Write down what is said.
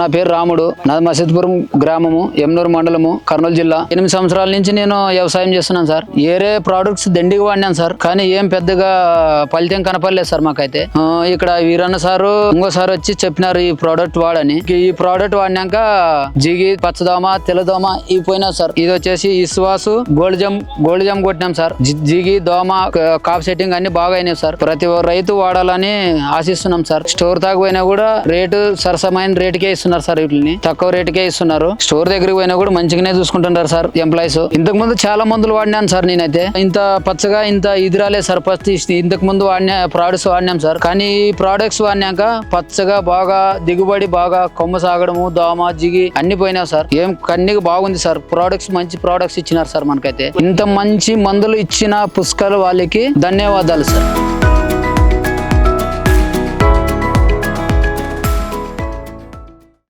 నా పేరు రాముడు. నాది మసీద్పురం గ్రామము ఎమ్నూరు మండలము కర్నూలు జిల్లా. ఎనిమిది సంవత్సరాల నుంచి నేను వ్యవసాయం చేస్తున్నాను సార్. ఏరే ప్రోడక్ట్స్ దండిగా వాడినాను సార్ కానీ ఏం పెద్దగా ఫలితం కనపడలేదు సార్ మాకైతే. ఇక్కడ వీరన్న సారు ఇంకోసారి వచ్చి చెప్పినారు ఈ ప్రోడక్ట్ వాడని. ఈ ప్రోడక్ట్ వాడినాక జిగి పచ్చదోమ తెల్లదోమ ఇవి పోయినా సార్. ఇది వచ్చేసి ఇస్వాసు గోల్డ్ జమ్ గోల్డ్ జమ్ కొట్టినాం సార్. జిగి దోమ కాఫ్ కాప్ సెట్టింగ్ అన్ని బాగా అయినాయి సార్. ప్రతి ఒక్క రైతు వాడాలని ఆశిస్తున్నాం సార్. స్టోర్ దాకా పోయినా కూడా రేటు సరసమైన రేటుకే ఇస్తున్నారు సార్ వీటిని. తక్కువ రేటుకే ఇస్తున్నారు. స్టోర్ దగ్గరికి పోయినా కూడా మంచిగానే చూసుకుంటున్నారు సార్ ఎంప్లాయీస్. ఇంతకు ముందు చాలా మందులు వాడినాను సార్ నేనైతే. ఇంత పచ్చగా ఇంత ఇది రాలేదు సార్ ఫస్ట్ ఇంతకు ముందు వాడిన ప్రోడక్ట్స్ వాడినాం సార్. కానీ ఈ ప్రోడక్ట్స్ వాడినాక పచ్చగా బాగా దిగుబడి బాగా కొమ్మ సాగడము దోమ జిగి అన్ని పోయినాయి సార్. ఏం కన్నీకి బాగుంది సార్. ప్రోడక్ట్స్ మంచి ప్రోడక్ట్స్ ఇచ్చినారు సార్ మనకైతే. ఇంత మంచి మందులు ఇచ్చిన పుష్కలు వాళ్ళకి ధన్యవాదాలు సార్.